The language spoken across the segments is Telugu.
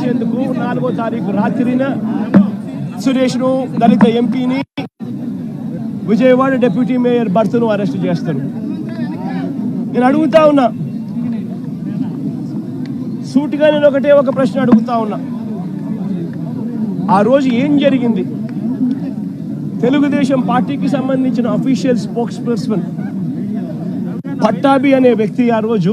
చేసేందుకు నాలుగో తారీఖు రాత్రిన సురేష్ను దళిత ఎంపీని విజయవాడ డిప్యూటీ మేయర్ భర్తను అరెస్ట్ చేస్తారు. నేను అడుగుతా ఉన్నా. సూటిగా నేను ఒకటే ఒక ప్రశ్న అడుగుతా ఉన్నా. ఆ రోజు ఏం జరిగింది? తెలుగుదేశం పార్టీకి సంబంధించిన అఫీషియల్ స్పోక్స్ పర్సన్ పట్టాభి అనే వ్యక్తి ఆ రోజు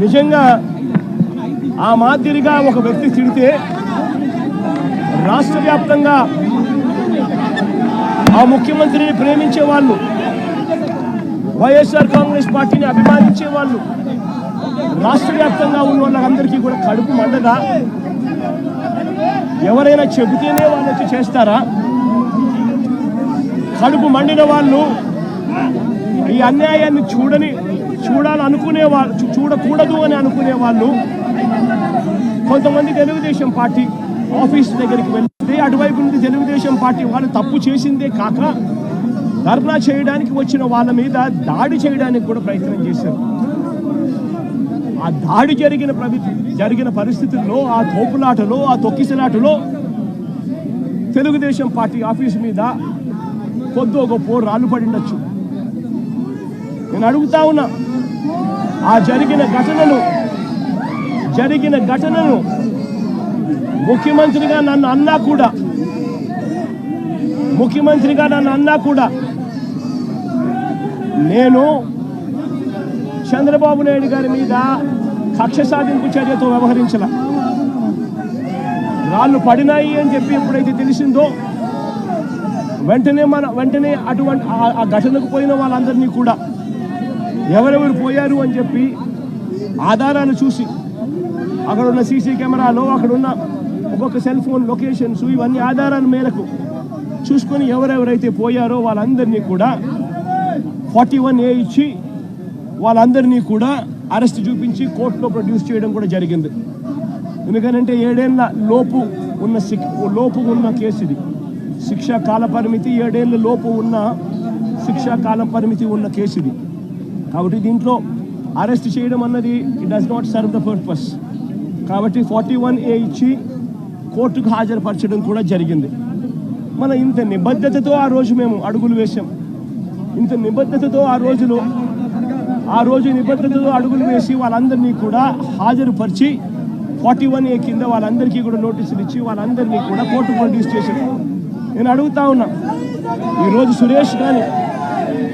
నిజంగా ఆ మాదిరిగా ఒక వ్యక్తి తిడితే రాష్ట్ర వ్యాప్తంగా ఆ ముఖ్యమంత్రిని ప్రేమించే వాళ్ళు వైఎస్ఆర్ కాంగ్రెస్ పార్టీని అభిమానించే వాళ్ళు రాష్ట్ర వ్యాప్తంగా ఉన్న వాళ్ళందరికీ కూడా కడుపు మండదా? ఎవరైనా చెబితేనే వాళ్ళు వచ్చి చేస్తారా? కడుపు మండిన వాళ్ళు ఈ అన్యాయాన్ని చూడని చూడాలనుకునే వాళ్ళు చూ- చూడకూడదు అని అనుకునే వాళ్ళు కొంతమంది తెలుగుదేశం పార్టీ ఆఫీస్ దగ్గరికి వెళ్తే అటువైపు నుండి తెలుగుదేశం పార్టీ వాళ్ళు తప్పు చేసిందే కాక ధర్నా చేయడానికి వచ్చిన వాళ్ళ మీద దాడి చేయడానికి కూడా ప్రయత్నం చేశారు. ఆ దాడి జరిగిన జరిగిన పరిస్థితుల్లో ఆ తోపులాటలో ఆ తొక్కిసలాటలో తెలుగుదేశం పార్టీ ఆఫీస్ మీద కొద్దో గొప్ప రాళ్ళు పడిండొచ్చు నేను అడుగుతా ఉన్నా ఆ జరిగిన ఘటనను జరిగిన ఘటనను ముఖ్యమంత్రిగా నన్ను అన్నా కూడా ముఖ్యమంత్రిగా నన్ను అన్నా కూడా నేను చంద్రబాబు నాయుడు గారి మీద కక్ష సాధింపు చర్యతో వ్యవహరించాల. రాళ్ళు పడినాయి అని చెప్పి ఎప్పుడైతే తెలిసిందో వెంటనే మన వెంటనే అటువంటి ఆ- ఆ ఘటనకు పోయిన వాళ్ళందరినీ కూడా ఎవరెవరు పోయారు అని చెప్పి ఆధారాలు చూసి అక్కడ ఉన్న సీసీ కెమెరాలో అక్కడ ఉన్న ఒక్కొక్క సెల్ ఫోన్ లొకేషన్స్ ఇవన్నీ ఆధారాల మేరకు చూసుకొని ఎవరెవరైతే పోయారో వాళ్ళందరినీ కూడా ఫార్టీ వన్ ఏ ఇచ్చి వాళ్ళందరినీ కూడా అరెస్ట్ చూపించి కోర్టులో ప్రొడ్యూస్ చేయడం కూడా జరిగింది. ఎందుకనంటే ఏడేళ్ళ లోపు ఉన్న శిక్ లోపు ఉన్న కేసు ఇది శిక్షా కాల పరిమితి ఏడేళ్ళ లోపు ఉన్న శిక్షా కాల పరిమితి ఉన్న కేసు ఇది కాబట్టి దీంట్లో అరెస్ట్ చేయడం అన్నది it does not serve the purpose కాబట్టి ఫార్టీ వన్ ఏ ఇచ్చి కోర్టుకు హాజరుపరచడం కూడా జరిగింది. మన ఇంత నిబద్ధతతో ఆ రోజు మేము అడుగులు వేశాం. ఇంత నిబద్ధతతో ఆ రోజులో ఆ రోజు నిబద్ధతతో అడుగులు వేసి వాళ్ళందరినీ కూడా హాజరుపరిచి ఫార్టీ వన్ ఏ కింద వాళ్ళందరికీ కూడా నోటీసులు ఇచ్చి వాళ్ళందరినీ కూడా కోర్టు ప్రొడ్యూస్ చేశారు నేను అడుగుతా ఉన్నా ఈరోజు సురేష్ కానీ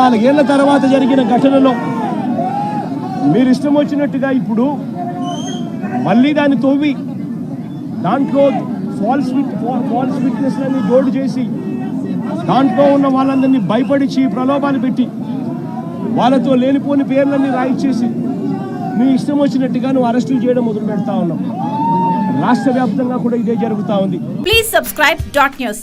నాలుగేళ్ళ తర్వాత జరిగిన ఘటనలో మీరు ఇష్టం వచ్చినట్టుగా ఇప్పుడు మళ్ళీ దాన్ని తవ్వి దాంట్లో ఫాల్స్ విట్ ఫాల్స్ విట్నెస్లని జోడు చేసి దాంట్లో ఉన్న వాళ్ళందరినీ భయపడిచి ప్రలోభాలు పెట్టి వాళ్ళతో లేనిపోని పేర్లన్నీ రాయిచ్చేసి నీ ఇష్టం వచ్చినట్టుగా నువ్వు అరెస్టులు చేయడం మొదలు పెడతా ఉన్నావు. రాష్ట్ర వ్యాప్తంగా కూడా ఇదే జరుగుతూ ఉంది. Please subscribe dot news